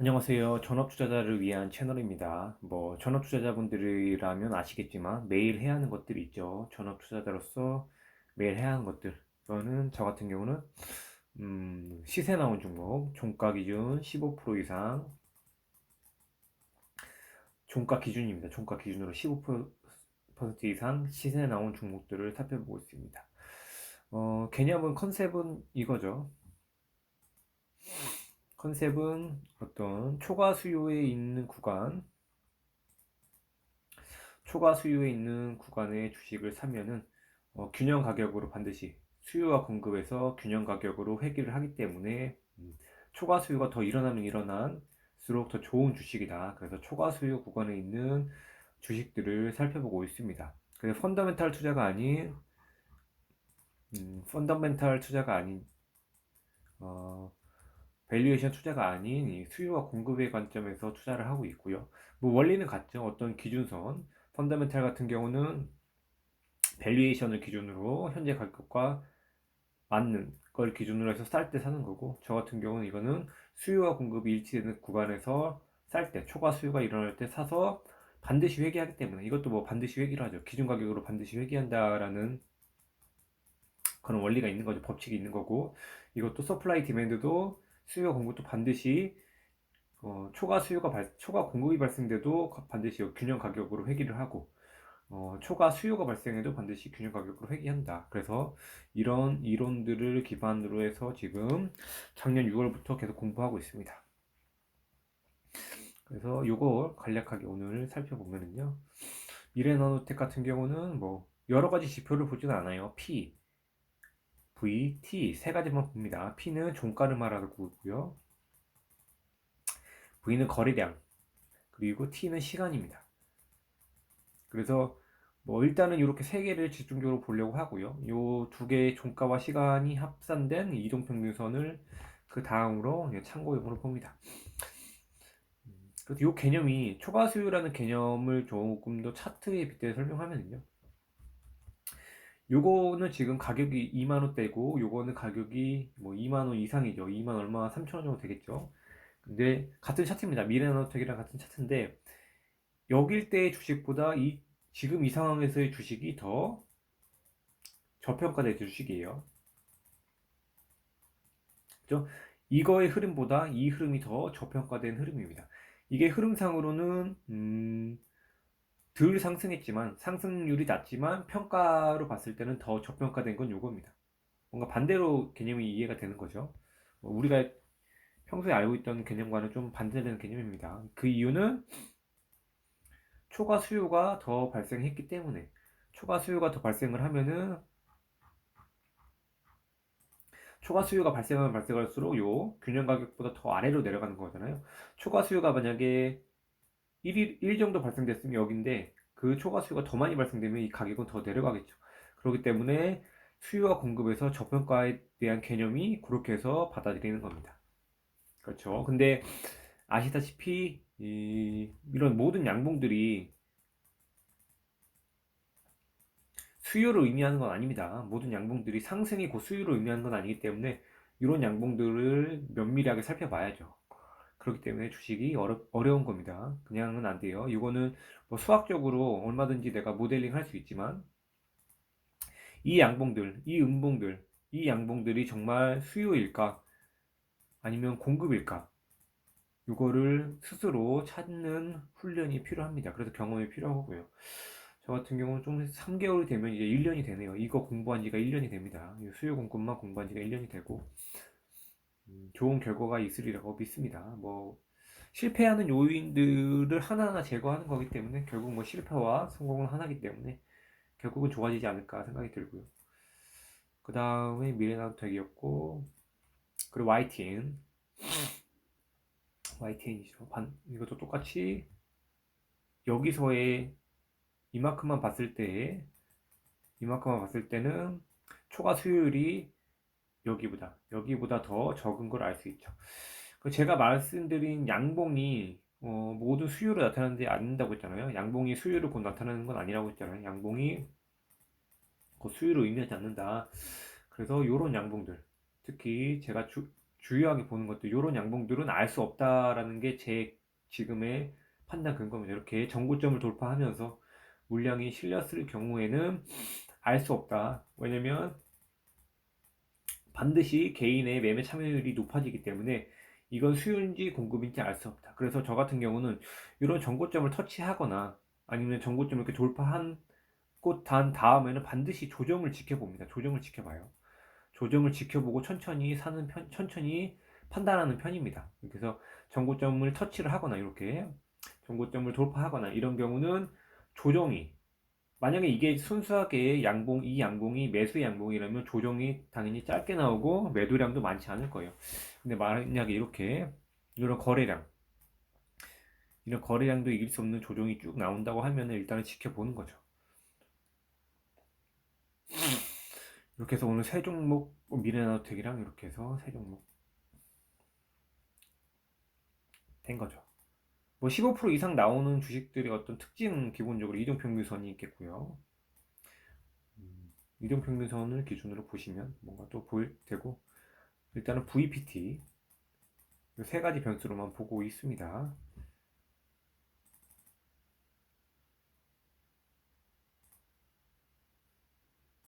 안녕하세요. 전업 투자자를 위한 채널입니다. 뭐 전업 투자자분들이라면 아시겠지만 매일 해야 하는 것들이 있죠. 전업 투자자로서 매일 해야 하는 것들. 그거는 저 같은 경우는 음, 시세 나온 종목, 종가 기준 15% 이상 종가 기준입니다. 종가 기준으로 15% 이상 시세 나온 종목들을 살펴보고 있습니다. 어, 개념은 컨셉은 이거죠. 컨셉은 어떤 초과 수요에 있는 구간, 초과 수요에 있는 구간의 주식을 사면은 어, 균형 가격으로 반드시 수요와 공급에서 균형 가격으로 회귀를 하기 때문에 음, 초과 수요가 더 일어나면 일어난수록 더 좋은 주식이다. 그래서 초과 수요 구간에 있는 주식들을 살펴보고 있습니다. 그래서 펀더멘탈 투자가 아닌 음, 펀더멘탈 투자가 아닌 어, 밸류에이션 투자가 아닌 이 수요와 공급의 관점에서 투자를 하고 있고요. 뭐 원리는 같죠. 어떤 기준선, 펀더멘탈 같은 경우는 밸류에이션을 기준으로 현재 가격과 맞는 걸 기준으로 해서 쌀 때 사는 거고 저 같은 경우는 이거는 수요와 공급이 일치되는 구간에서 쌀 때 초과 수요가 일어날 때 사서 반드시 회귀하기 때문에 이것도 뭐 반드시 회귀를 하죠. 기준 가격으로 반드시 회귀한다라는 그런 원리가 있는 거죠. 법칙이 있는 거고 이것도 서플라이 디맨드도 수요 공급도 반드시 어, 초과 수요가 발, 초과 공급이 발생돼도 반드시 균형 가격으로 회귀를 하고 어, 초과 수요가 발생해도 반드시 균형 가격으로 회귀한다. 그래서 이런 이론들을 기반으로 해서 지금 작년 6월부터 계속 공부하고 있습니다. 그래서 이걸 간략하게 오늘 살펴보면은요. 미래 나노텍 같은 경우는 뭐 여러 가지 지표를 보지는 않아요. P, V, T 세 가지만 봅니다. P는 종가를 말하고 있고요. V는 거래량, 그리고 T는 시간입니다. 그래서 뭐 일단은 이렇게 세 개를 집중적으로 보려고 하고요. 이두 개의 종가와 시간이 합산된 이동 평균선을 그 다음으로 참고용으로 봅니다. 그래서 이 개념이 초과 수요라는 개념을 조금 더 차트에 빗대서 설명하면요. 요거는 지금 가격이 2만 원대고 요거는 가격이 뭐 2만 원 이상이죠. 2만 얼마 3천 원 정도 되겠죠. 근데 같은 차트입니다. 미래나노텍이랑 같은 차트인데 여길 때의 주식보다 이 지금 이 상황에서의 주식이 더 저평가된 주식이에요. 그죠? 이거의 흐름보다 이 흐름이 더 저평가된 흐름입니다. 이게 흐름상으로는 음, 덜 상승했지만 상승률이 낮지만 평가로 봤을 때는 더 저평가된 건 요겁니다. 뭔가 반대로 개념이 이해가 되는 거죠. 뭐 우리가 평소에 알고 있던 개념과는 좀 반대되는 개념입니다. 그 이유는 초과 수요가 더 발생했기 때문에 초과 수요가 더 발생을 하면은 초과 수요가 발생하면 발생할수록 요 균형 가격보다 더 아래로 내려가는 거잖아요. 초과 수요가 만약에 1, 1 정도 발생됐으면 여기인데 그 초과 수요가 더 많이 발생되면 이 가격은 더 내려가겠죠. 그렇기 때문에 수요와 공급에서 저평가에 대한 개념이 그렇게 해서 받아들이는 겁니다. 그렇죠. 근데 아시다시피 이, 이런 모든 양봉들이 수요를 의미하는 건 아닙니다. 모든 양봉들이 상승이 곧 수요를 의미하는 건 아니기 때문에 이런 양봉들을 면밀하게 살펴봐야죠. 그렇기 때문에 주식이 어려, 어려운 겁니다. 그냥은 안 돼요. 이거는 뭐 수학적으로 얼마든지 내가 모델링 할 수 있지만 이 양봉들, 이 음봉들, 이 양봉들이 정말 수요일까? 아니면 공급일까? 이거를 스스로 찾는 훈련이 필요합니다. 그래서 경험이 필요하고요. 저 같은 경우는 좀 3개월이 되면 이제 1년이 되네요. 이거 공부한 지가 1년이 됩니다. 수요 공급만 공부한 지가 1년이 되고 음, 좋은 결과가 있으리라고 믿습니다. 뭐 실패하는 요인들을 하나하나 제거하는 거기 때문에 결국 뭐 실패와 성공은 하나기 때문에 결국은 좋아지지 않을까 생각이 들고요. 그 다음에 미래나노텍이었고 그리고 YTN YTN이죠. 반, 이것도 똑같이 여기서의 이만큼만 봤을 때 이만큼만 봤을 때는 초과 수요율이 여기보다 여기보다 더 적은 걸 알 수 있죠. 그 제가 말씀드린 양봉이 어, 모든 수요로 나타나는데 아닌다고 했잖아요. 양봉이 수요로 곧 나타나는 건 아니라고 했잖아요. 양봉이 그 수요를 의미하지 않는다. 그래서 이런 양봉들, 특히 제가 주, 주요하게 보는 것들 이런 양봉들은 알 수 없다라는 게 제 지금의 판단 근거입니다. 이렇게 정고점을 돌파하면서 물량이 실렸을 경우에는 알 수 없다. 왜냐면 반드시 개인의 매매 참여율이 높아지기 때문에 이건 수요인지 공급인지 알 수 없다. 그래서 저 같은 경우는 이런 정고점을 터치하거나 아니면 정고점을 이렇게 돌파한 곳단 다음에는 반드시 조정을 지켜봅니다. 조정을 지켜봐요. 조정을 지켜보고 천천히 사는 편, 천천히 판단하는 편입니다. 그래서 정고점을 터치를 하거나 이렇게 정고점을 돌파하거나 이런 경우는 조정이 만약에 이게 순수하게 양봉 이 양봉이 매수 양봉이라면 조정이 당연히 짧게 나오고 매도량도 많지 않을 거예요. 근데 만약에 이렇게 이런 거래량 이런 거래량도 이길 수 없는 조정이 쭉 나온다고 하면 일단은 지켜보는 거죠. 이렇게 해서 오늘 세 종목 미래나우텍이랑 이렇게 해서 세 종목 된 거죠. 뭐 15% 이상 나오는 주식들의 어떤 특징은 기본적으로 이동평균선이 있겠고요. 음, 이동평균선을 기준으로 보시면 뭔가 또 보일 테고 일단은 VPT 세 가지 변수로만 보고 있습니다.